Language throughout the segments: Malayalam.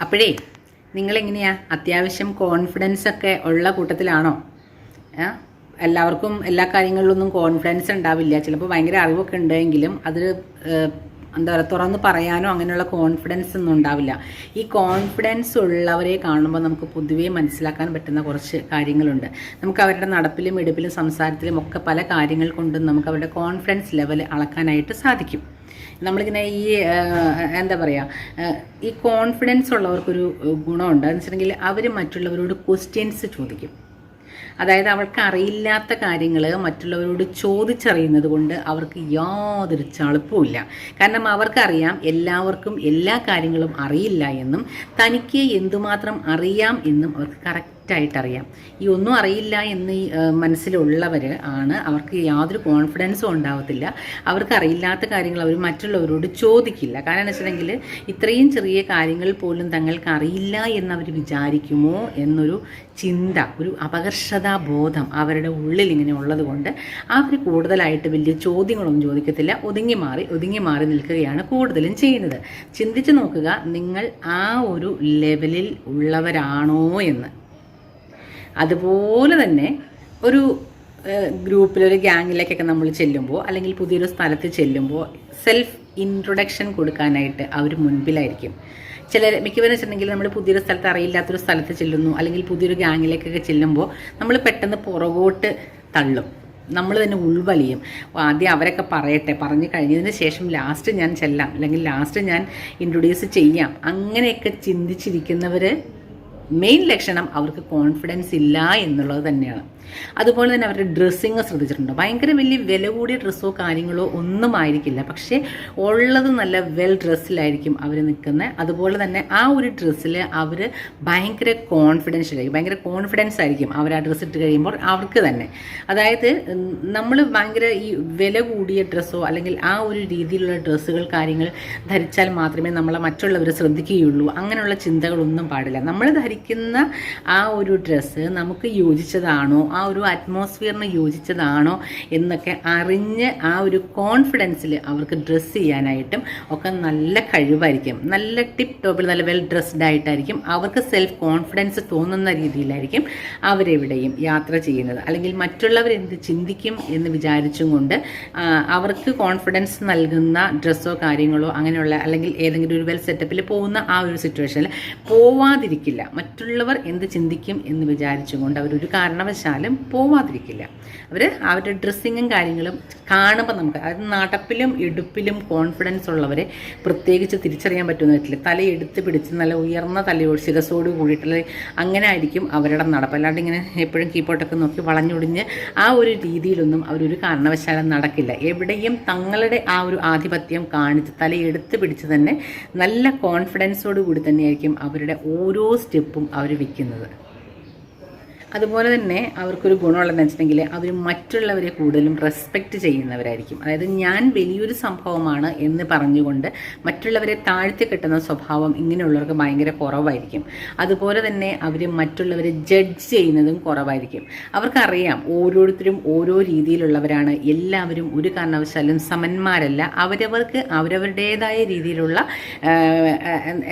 അപ്പോഴേ നിങ്ങളെങ്ങനെയാ? അത്യാവശ്യം കോൺഫിഡൻസ് ഒക്കെ ഉള്ള കൂട്ടത്തിലാണോ? എല്ലാവർക്കും എല്ലാ കാര്യങ്ങളിലൊന്നും കോൺഫിഡൻസ് ഉണ്ടാവില്ല. ചിലപ്പോൾ ഭയങ്കര അറിവൊക്കെ ഉണ്ടെങ്കിലും അത് ഏഹ്, എന്താ പറയുക തുറന്ന് പറയാനോ അങ്ങനെയുള്ള കോൺഫിഡൻസ് ഒന്നും ഉണ്ടാവില്ല. ഈ കോൺഫിഡൻസ് ഉള്ളവരെ കാണുമ്പോൾ നമുക്ക് പൊതുവേ മനസ്സിലാക്കാൻ പറ്റുന്ന കുറച്ച് കാര്യങ്ങളുണ്ട്. നമുക്ക് അവരുടെ നടപ്പിലും എടുപ്പിലും സംസാരത്തിലും ഒക്കെ പല കാര്യങ്ങൾ കൊണ്ടും നമുക്ക് അവരുടെ കോൺഫിഡൻസ് ലെവൽ അളക്കാനായിട്ട് സാധിക്കും. നമ്മളിങ്ങനെ ഈ എന്താ പറയുക ഈ കോൺഫിഡൻസ് ഉള്ളവർക്കൊരു ഗുണമുണ്ട്. എന്ന് വെച്ചിട്ടുണ്ടെങ്കിൽ അവർ മറ്റുള്ളവരോട് ക്വസ്റ്റ്യൻസ് ചോദിക്കും. അതായത് അവർക്ക് അറിയില്ലാത്ത കാര്യങ്ങൾ മറ്റുള്ളവരോട് ചോദിച്ചറിയുന്നത് കൊണ്ട് അവർക്ക് യാതൊരു ചളുപ്പമില്ല കാരണം അവർക്കറിയാം എല്ലാവർക്കും എല്ലാ കാര്യങ്ങളും അറിയില്ല എന്നും തനിക്ക് എന്തുമാത്രം അറിയാം എന്നും അവർക്ക് കറക്റ്റായിട്ട് അറിയാം ഈ ഒന്നും അറിയില്ല എന്ന് മനസ്സിലുള്ളവർ ആണ്. അവർക്ക് യാതൊരു കോൺഫിഡൻസും ഉണ്ടാവത്തില്ല. അവർക്ക് അറിയില്ലാത്ത കാര്യങ്ങൾ അവർ മറ്റുള്ളവരോട് ചോദിക്കില്ല. കാരണം എന്ന് വെച്ചിട്ടുണ്ടെങ്കിൽ ഇത്രയും ചെറിയ കാര്യങ്ങൾ പോലും തങ്ങൾക്ക് അറിയില്ല എന്നവർ വിചാരിക്കുമോ എന്നൊരു ചിന്ത ഒരു അപകർഷതാ ബോധം അവരുടെ ഉള്ളിൽ ഇങ്ങനെ ഉള്ളത് കൊണ്ട് അവർ കൂടുതലായിട്ട് വലിയ ചോദ്യങ്ങളൊന്നും ചോദിക്കത്തില്ല. ഒതുങ്ങി മാറി ഒതുങ്ങി മാറി നിൽക്കുകയാണ് കൂടുതലും ചെയ്യുന്നത്. ചിന്തിച്ചു നോക്കുക നിങ്ങൾ ആ ഒരു ലെവലിൽ ഉള്ളവരാണോ എന്ന്. അതുപോലെ തന്നെ ഒരു ഗ്രൂപ്പിൽ ഒരു ഗ്യാങ്ങിലേക്കൊക്കെ നമ്മൾ ചെല്ലുമ്പോൾ അല്ലെങ്കിൽ പുതിയൊരു സ്ഥലത്ത് ചെല്ലുമ്പോൾ സെൽഫ് ഇൻട്രൊഡക്ഷൻ കൊടുക്കാനായിട്ട് അവർ മുൻപിലായിരിക്കും. ചില മിക്കവരും വെച്ചിട്ടുണ്ടെങ്കിൽ നമ്മൾ പുതിയൊരു സ്ഥലത്ത് അറിയില്ലാത്തൊരു സ്ഥലത്ത് ചെല്ലുന്നു അല്ലെങ്കിൽ പുതിയൊരു ഗ്യാങ്ങിലേക്കൊക്കെ ചെല്ലുമ്പോൾ നമ്മൾ പെട്ടെന്ന് പുറകോട്ട് തള്ളും. നമ്മൾ തന്നെ ഉൾവലിയും. ആദ്യം അവരൊക്കെ പറയട്ടെ പറഞ്ഞു കഴിഞ്ഞതിന് ശേഷം ലാസ്റ്റ് ഞാൻ ചെല്ലാം. അല്ലെങ്കിൽ ലാസ്റ്റ് ഞാൻ ഇൻട്രൊഡ്യൂസ് ചെയ്യാം. അങ്ങനെയൊക്കെ ചിന്തിച്ചിരിക്കുന്നവർ മെയിൻ ലക്ഷണം അവർക്ക് കോൺഫിഡൻസ് ഇല്ല എന്നുള്ളത് തന്നെയാണ്. അതുപോലെ തന്നെ അവരുടെ ഡ്രസ്സിങ് ശ്രദ്ധിച്ചിട്ടുണ്ടോ. ഭയങ്കര വലിയ വില കൂടിയ ഡ്രസ്സോ കാര്യങ്ങളോ ഒന്നും ആയിരിക്കില്ല. പക്ഷേ ഉള്ളത് നല്ല വെൽ ഡ്രസ്സിലായിരിക്കും അവർ നിൽക്കുന്നത് അതുപോലെ തന്നെ ആ ഒരു ഡ്രസ്സിൽ അവർ ഭയങ്കര കോൺഫിഡൻസ് ആയിരിക്കും ഭയങ്കര കോൺഫിഡൻസ് ആയിരിക്കും അവർ ആ ഡ്രസ്സ് ഇട്ട് കഴിയുമ്പോൾ അവർക്ക് തന്നെ. അതായത് നമ്മൾ ഭയങ്കര ഈ വില കൂടിയ ഡ്രസ്സോ അല്ലെങ്കിൽ ആ ഒരു രീതിയിലുള്ള ഡ്രസ്സുകൾ കാര്യങ്ങൾ ധരിച്ചാൽ മാത്രമേ നമ്മളെ മറ്റുള്ളവർ ശ്രദ്ധിക്കുകയുള്ളൂ. അങ്ങനെയുള്ള ചിന്തകളൊന്നും പാടില്ല. നമ്മൾ ധരിക്കുന്ന ആ ഒരു ഡ്രസ്സ് നമുക്ക് യോജിച്ചതാണോ? ആ ഒരു അറ്റ്മോസ്ഫിയറിന് യോജിച്ചതാണോ? എന്നൊക്കെ അറിഞ്ഞ് ആ ഒരു കോൺഫിഡൻസിൽ അവർക്ക് ഡ്രസ്സ് ചെയ്യാനായിട്ടും ഒക്കെ നല്ല കഴിവായിരിക്കും. നല്ല ടിപ്പ് ടോപ്പിൽ നല്ല വെൽ ഡ്രസ്ഡ് ആയിട്ടായിരിക്കും അവർക്ക് സെൽഫ് കോൺഫിഡൻസ് തോന്നുന്ന രീതിയിലായിരിക്കും അവരെവിടെയും യാത്ര ചെയ്യുന്നത്. അല്ലെങ്കിൽ മറ്റുള്ളവർ എന്ത് ചിന്തിക്കും എന്ന് വിചാരിച്ചും കൊണ്ട് അവർക്ക് കോൺഫിഡൻസ് നൽകുന്ന ഡ്രസ്സോ കാര്യങ്ങളോ അങ്ങനെയുള്ള അല്ലെങ്കിൽ ഏതെങ്കിലും ഒരു വെൽ സെറ്റപ്പിൽ പോകുന്ന ആ ഒരു സിറ്റുവേഷനിൽ പോവാതിരിക്കില്ല. മറ്റുള്ളവർ എന്ത് ചിന്തിക്കും എന്ന് വിചാരിച്ചുകൊണ്ട് അവരൊരു കാരണവശാലും പോവാതിരിക്കില്ല. അവർ അവരുടെ ഡ്രസ്സിങ്ങും കാര്യങ്ങളും കാണുമ്പോൾ നമുക്ക് അതായത് നടപ്പിലും എടുപ്പിലും കോൺഫിഡൻസ് ഉള്ളവരെ പ്രത്യേകിച്ച് തിരിച്ചറിയാൻ പറ്റുന്ന വെച്ചില്ല തല എടുത്ത് പിടിച്ച് നല്ല ഉയർന്ന തലയോട് ശിരസോട് കൂടിയിട്ടുള്ള അങ്ങനെ ആയിരിക്കും അവരുടെ നടപ്പ്. അല്ലാണ്ട് ഇങ്ങനെ എപ്പോഴും കീപ്പോട്ടൊക്കെ നോക്കി വളഞ്ഞൊടിഞ്ഞ് ആ ഒരു രീതിയിലൊന്നും അവരൊരു കാരണവശാലും നടക്കില്ല. എവിടെയും തങ്ങളുടെ ആ ഒരു ആധിപത്യം കാണിച്ച് തലയെടുത്ത് പിടിച്ച് തന്നെ നല്ല കോൺഫിഡൻസോട് കൂടി തന്നെയായിരിക്കും അവരുടെ ഓരോ സ്റ്റെപ്പും അവർ വിൽക്കുന്നത് അതുപോലെ തന്നെ അവർക്കൊരു ഗുണമുള്ളതെന്ന് വെച്ചിട്ടുണ്ടെങ്കിൽ അവർ മറ്റുള്ളവരെ കൂടുതലും റെസ്പെക്റ്റ് ചെയ്യുന്നവരായിരിക്കും. അതായത് ഞാൻ വലിയൊരു സംഭവമാണ് എന്ന് പറഞ്ഞുകൊണ്ട് മറ്റുള്ളവരെ താഴ്ത്തി കെട്ടുന്ന സ്വഭാവം ഇങ്ങനെയുള്ളവർക്ക് ഭയങ്കര കുറവായിരിക്കും. അതുപോലെ തന്നെ അവർ മറ്റുള്ളവരെ ജഡ്ജ് ചെയ്യുന്നതും കുറവായിരിക്കും. അവർക്കറിയാം ഓരോരുത്തരും ഓരോ രീതിയിലുള്ളവരാണ്. എല്ലാവരും ഒരു കാരണവശാലും സമന്മാരല്ല. അവരവർക്ക് അവരവരുടേതായ രീതിയിലുള്ള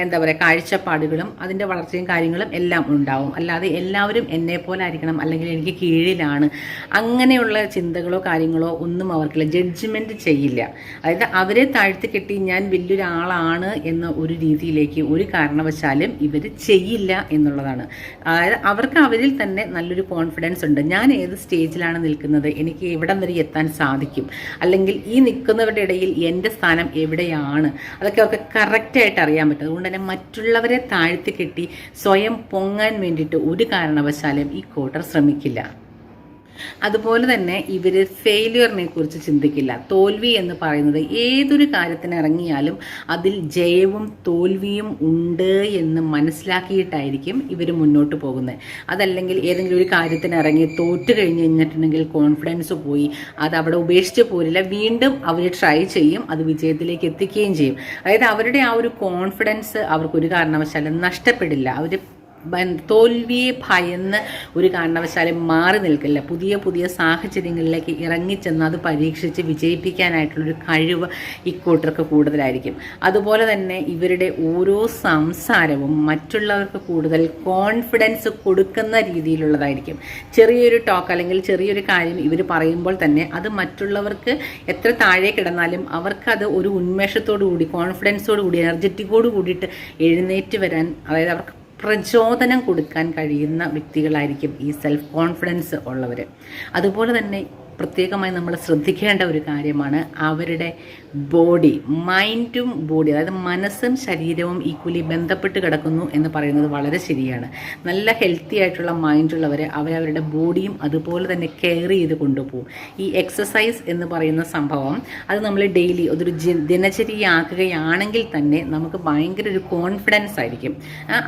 എന്താ പറയുക കാഴ്ചപ്പാടുകളും അതിന്റെ വളർച്ചയും കാര്യങ്ങളും എല്ലാം ഉണ്ടാവും. അല്ലാതെ എല്ലാവരും എന്നെ പോലെ ആയിരിക്കണം അല്ലെങ്കിൽ എനിക്ക് കീഴിലാണ്. അങ്ങനെയുള്ള ചിന്തകളോ കാര്യങ്ങളോ ഒന്നും അവർക്കില്ല. ജഡ്ജ്മെന്റ് ചെയ്യില്ല. അതായത് അവരെ താഴ്ത്തി കെട്ടി ഞാൻ വലിയൊരാളാണ് എന്ന ഒരു രീതിയിലേക്ക് ഒരു കാരണവശാലും ഇവർ ചെയ്യില്ല എന്നുള്ളതാണ്. അതായത് അവർക്ക് അവരിൽ തന്നെ നല്ലൊരു കോൺഫിഡൻസ് ഉണ്ട്. ഞാൻ ഏത് സ്റ്റേജിലാണ് നിൽക്കുന്നത്? എനിക്ക് എവിടം വരെ എത്താൻ സാധിക്കും? അല്ലെങ്കിൽ ഈ നിൽക്കുന്നവരുടെ ഇടയിൽ എന്റെ സ്ഥാനം എവിടെയാണ്? അതൊക്കെ അവർക്ക് കറക്റ്റായിട്ട് അറിയാൻ പറ്റും. അതുകൊണ്ട് തന്നെ മറ്റുള്ളവരെ താഴ്ത്തി കെട്ടി സ്വയം പൊങ്ങാൻ വേണ്ടിയിട്ട് ഒരു കാരണവശാലും ഈ കോട്ടർ ശ്രമിക്കില്ല. അതുപോലെ തന്നെ ഇവർ ഫെയിലിയറിനെ കുറിച്ച് ചിന്തിക്കില്ല. തോൽവി എന്ന് പറയുന്നത് ഏതൊരു കാര്യത്തിന് ഇറങ്ങിയാലും അതിൽ ജയവും തോൽവിയും ഉണ്ട് എന്ന് മനസ്സിലാക്കിയിട്ടായിരിക്കും ഇവർ മുന്നോട്ട് പോകുന്നത്. അതല്ലെങ്കിൽ ഏതെങ്കിലും ഒരു കാര്യത്തിന് ഇറങ്ങി തോറ്റു കഴിഞ്ഞ് കഴിഞ്ഞിട്ടുണ്ടെങ്കിൽ കോൺഫിഡൻസ് പോയി അത് അവിടെ ഉപേക്ഷിച്ച് പോരില്ല വീണ്ടും അവർ ട്രൈ ചെയ്യും അത് വിജയത്തിലേക്ക് എത്തിക്കുകയും ചെയ്യും. അതായത് അവരുടെ ആ ഒരു കോൺഫിഡൻസ് അവർക്കൊരു കാരണവശാലും നഷ്ടപ്പെടില്ല. അവർ തോൽവിയെ ഭയന്ന് ഒരു കാരണവശാലും മാറി നിൽക്കില്ല. പുതിയ പുതിയ സാഹചര്യങ്ങളിലേക്ക് ഇറങ്ങിച്ചെന്ന് അത് പരീക്ഷിച്ച് വിജയിപ്പിക്കാനായിട്ടുള്ളൊരു കഴിവ് ഇക്കൂട്ടർക്ക് കൂടുതലായിരിക്കും. അതുപോലെ തന്നെ ഇവരുടെ ഓരോ സംസാരവും മറ്റുള്ളവർക്ക് കൂടുതൽ കോൺഫിഡൻസ് കൊടുക്കുന്ന രീതിയിലുള്ളതായിരിക്കും. ചെറിയൊരു ടോക്ക് അല്ലെങ്കിൽ ചെറിയൊരു കാര്യം ഇവർ പറയുമ്പോൾ തന്നെ അത് മറ്റുള്ളവർക്ക് എത്ര താഴെ കിടന്നാലും അവർക്കത് ഒരു ഉന്മേഷത്തോടു കൂടി കോൺഫിഡൻസോടു കൂടി എനർജറ്റിക്കോട് കൂടിയിട്ട് എഴുന്നേറ്റ് വരാൻ അതായത് അവർക്ക് പ്രചോദനം കൊടുക്കാൻ കഴിയുന്ന വ്യക്തികളായിരിക്കും ഈ സെൽഫ് കോൺഫിഡൻസ് ഉള്ളവർ അതുപോലെ തന്നെ പ്രത്യേകമായി നമ്മൾ ശ്രദ്ധിക്കേണ്ട ഒരു കാര്യമാണ് അവരുടെ ബോഡി മൈൻഡും ബോഡി അതായത് മനസ്സും ശരീരവും ഈക്വലി ബന്ധപ്പെട്ട് കിടക്കുന്നു എന്ന് പറയുന്നത് വളരെ ശരിയാണ്. നല്ല ഹെൽത്തി ആയിട്ടുള്ള മൈൻഡുള്ളവർ അവരവരുടെ ബോഡിയും അതുപോലെ തന്നെ കെയർ ചെയ്ത് കൊണ്ടുപോകും. ഈ എക്സസൈസ് എന്ന് പറയുന്ന സംഭവം അത് നമ്മൾ ഡെയിലി അതൊരു ദിനചര്യയാക്കുകയാണെങ്കിൽ തന്നെ നമുക്ക് ഭയങ്കര ഒരു കോൺഫിഡൻസ് ആയിരിക്കും.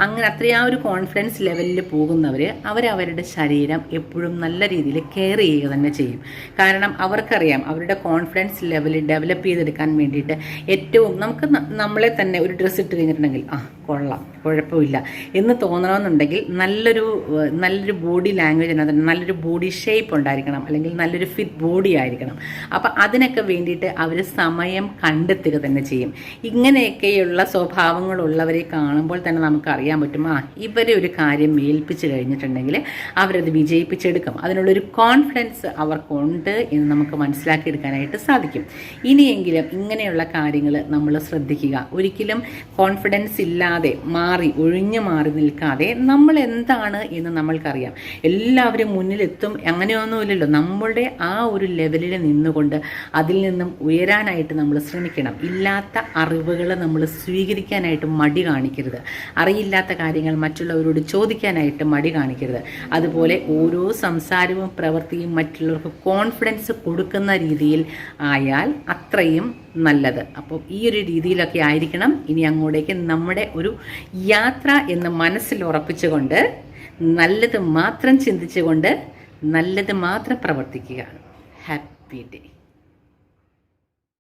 അങ്ങനെ അത്രയും ആ ഒരു കോൺഫിഡൻസ് ലെവലിൽ പോകുന്നവർ അവരവരുടെ ശരീരം എപ്പോഴും നല്ല രീതിയിൽ കെയർ ചെയ്യുക തന്നെ ചെയ്യും. കാരണം അവർക്കറിയാം അവരുടെ കോൺഫിഡൻസ് ലെവൽ ഡെവലപ്പ് ചെയ്തെടുക്കാൻ വേണ്ടിയിട്ട് ഏറ്റവും നമുക്ക് നമ്മളെ തന്നെ ഒരു ഡ്രസ്സ് ഇട്ട് കഴിഞ്ഞിട്ടുണ്ടെങ്കിൽ ആ കൊള്ളാം കുഴപ്പമില്ല എന്ന് തോന്നണമെന്നുണ്ടെങ്കിൽ നല്ലൊരു നല്ലൊരു ബോഡി ലാംഗ്വേജ് അതിന് നല്ലൊരു ബോഡി ഷേപ്പ് ഉണ്ടായിരിക്കണം. അല്ലെങ്കിൽ നല്ലൊരു ഫിറ്റ് ബോഡി ആയിരിക്കണം. അപ്പം അതിനൊക്കെ വേണ്ടിയിട്ട് അവർ സമയം കണ്ടെത്തുക തന്നെ ചെയ്യും. ഇങ്ങനെയൊക്കെയുള്ള സ്വഭാവങ്ങളുള്ളവരെ കാണുമ്പോൾ തന്നെ നമുക്ക് അറിയാൻ പറ്റും ആ ഇവരെ ഒരു കാര്യം ഏൽപ്പിച്ച് കഴിഞ്ഞിട്ടുണ്ടെങ്കിൽ അവരത് വിജയിപ്പിച്ചെടുക്കും. അതിനുള്ളൊരു കോൺഫിഡൻസ് അവർക്കുണ്ട് എന്ന് നമുക്ക് മനസ്സിലാക്കിയെടുക്കാനായിട്ട് സാധിക്കും. ഇനിയെങ്കിലും ഇങ്ങനെയുള്ള കാര്യങ്ങൾ നമ്മൾ ശ്രദ്ധിക്കുക. ഒരിക്കലും കോൺഫിഡൻസ് ഇല്ലാതെ മാറി ഒഴിഞ്ഞു മാറി നിൽക്കാതെ നമ്മൾ എന്താണ് എന്ന് നമ്മൾക്കറിയാം. എല്ലാവരും മുന്നിലെത്തും അങ്ങനെയൊന്നുമില്ലല്ലോ. നമ്മളുടെ ആ ഒരു ലെവലിൽ നിന്നുകൊണ്ട് അതിൽ നിന്നും ഉയരാനായിട്ട് നമ്മൾ ശ്രമിക്കണം. ഇല്ലാത്ത അറിവുകൾ നമ്മൾ സ്വീകരിക്കാനായിട്ട് മടി കാണിക്കരുത്. അറിയില്ലാത്ത കാര്യങ്ങൾ മറ്റുള്ളവരോട് ചോദിക്കാനായിട്ട് മടി കാണിക്കരുത്. അതുപോലെ ഓരോ സംസാരവും പ്രവൃത്തിയും മറ്റുള്ളവർക്ക് കോൺഫിഡൻസ് കൊടുക്കുന്ന രീതിയിൽ ആയാൽ അത്രയും നല്ലത്. അപ്പോൾ ഈ ഒരു രീതിയിലൊക്കെ ആയിരിക്കണം. ഇനി അങ്ങോട്ടേക്ക് നമ്മുടെ ഒരു യാത്ര എന്ന് മനസ്സിൽ ഉറപ്പിച്ചുകൊണ്ട് നല്ലത് മാത്രം ചിന്തിച്ചുകൊണ്ട് നല്ലത് മാത്രം പ്രവർത്തിക്കുക. Happy day